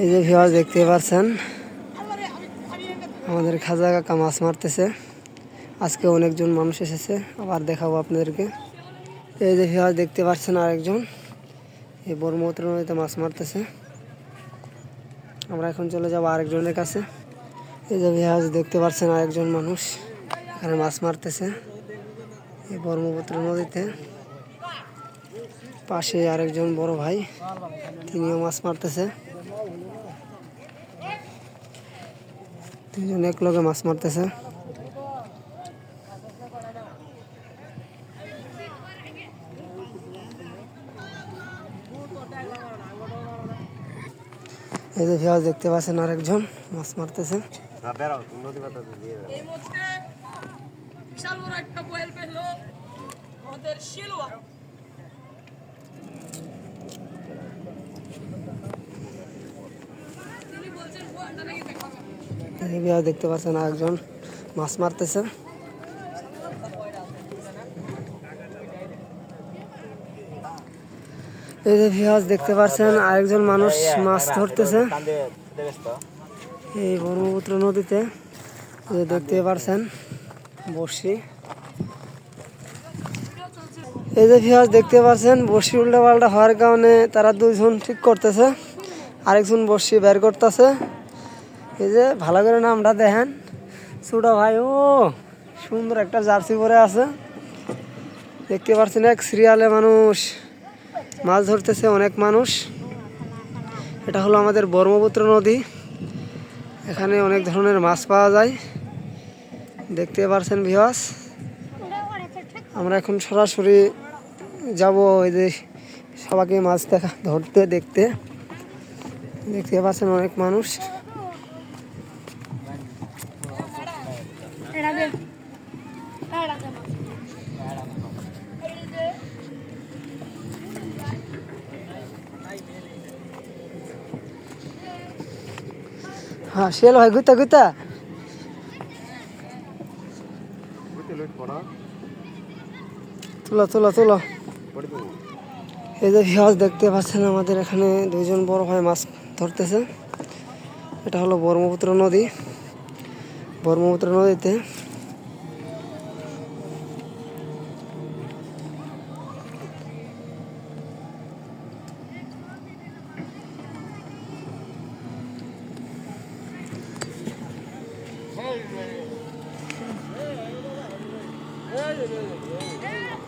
এই যে ভিওয়াজ দেখতে পাচ্ছেন, আমাদের খাজা কাকা মাছ মারতেছে। আজকে অনেকজন মানুষ এসেছে, আবার দেখাবো আপনাদেরকে। এই যে ভিওয়াজ দেখতে পাচ্ছেন আরেকজন, এই বর্মত্র নদীতে মাছ মারতেছে। আমরা এখন চলে যাব আরেকজনের কাছে। এই যে ভিওয়াজ দেখতে পাচ্ছেন আরেকজন মানুষ, এখানে মাছ মারতেছে। এই ব্রহ্মপুত্র নদীতে পাশে আরেকজন বড় ভাই, তিনিও মাছ মারতেছে। তিনজন এক লগে মাছ মারতেছে। এই যে ভিওয়াজ দেখতে পাচ্ছেন আরেকজন মাছ মারতেছে। এই মধ্যে বিশাল বড় একটা কোয়েল পেল। আমাদের শিলুয়া। দেখতে পাচ্ছেন আরেকজন মাছ মারতেছে। এই যে ভিওয়াজ দেখতে পাচ্ছেন আরেকজন মানুষ মাছ ধরতেছে। এই ব্রহ্মপুত্র নদীতে দেখতে পাচ্ছেন বর্ষি এই যে ভিওয়াজ দেখতে পাচ্ছেন বর্ষি উল্টা পাল্টা হওয়ার কারণে তারা দুইজন ঠিক করতেছে। আরেকজন বর্ষি বের করতেছে। এই যে, ভালো করে নামটা দেখেন। ছোট ভাই, ও, সুন্দর একটা জার্সি পরে আছে। দেখতে পাচ্ছেন, এক সিরিয়ালে মানুষ। মাছ ধরতেছে অনেক মানুষ। এটা হলো আমাদের ব্রহ্মপুত্র নদী। এখানে অনেক ধরনের মাছ পাওয়া যায়। দেখতে পারছেন ভিওয়াস আমরা এখন সরাসরি যাব ওই যে, সবাইকে মাছ দেখা, ধরতে, দেখতে। দেখতে পাচ্ছেন অনেক মানুষ। হ্যাঁ শিয়াল ভাই গুতা গুতা তুলো তুলো তুলো এই যে দেখতে পাচ্ছেন আমাদের এখানে দুইজন বড় ভাই মাছ ধরতেছে। এটা হলো ব্রহ্মপুত্র নদী। ব্রহ্মপুত্র নদীতে Hey,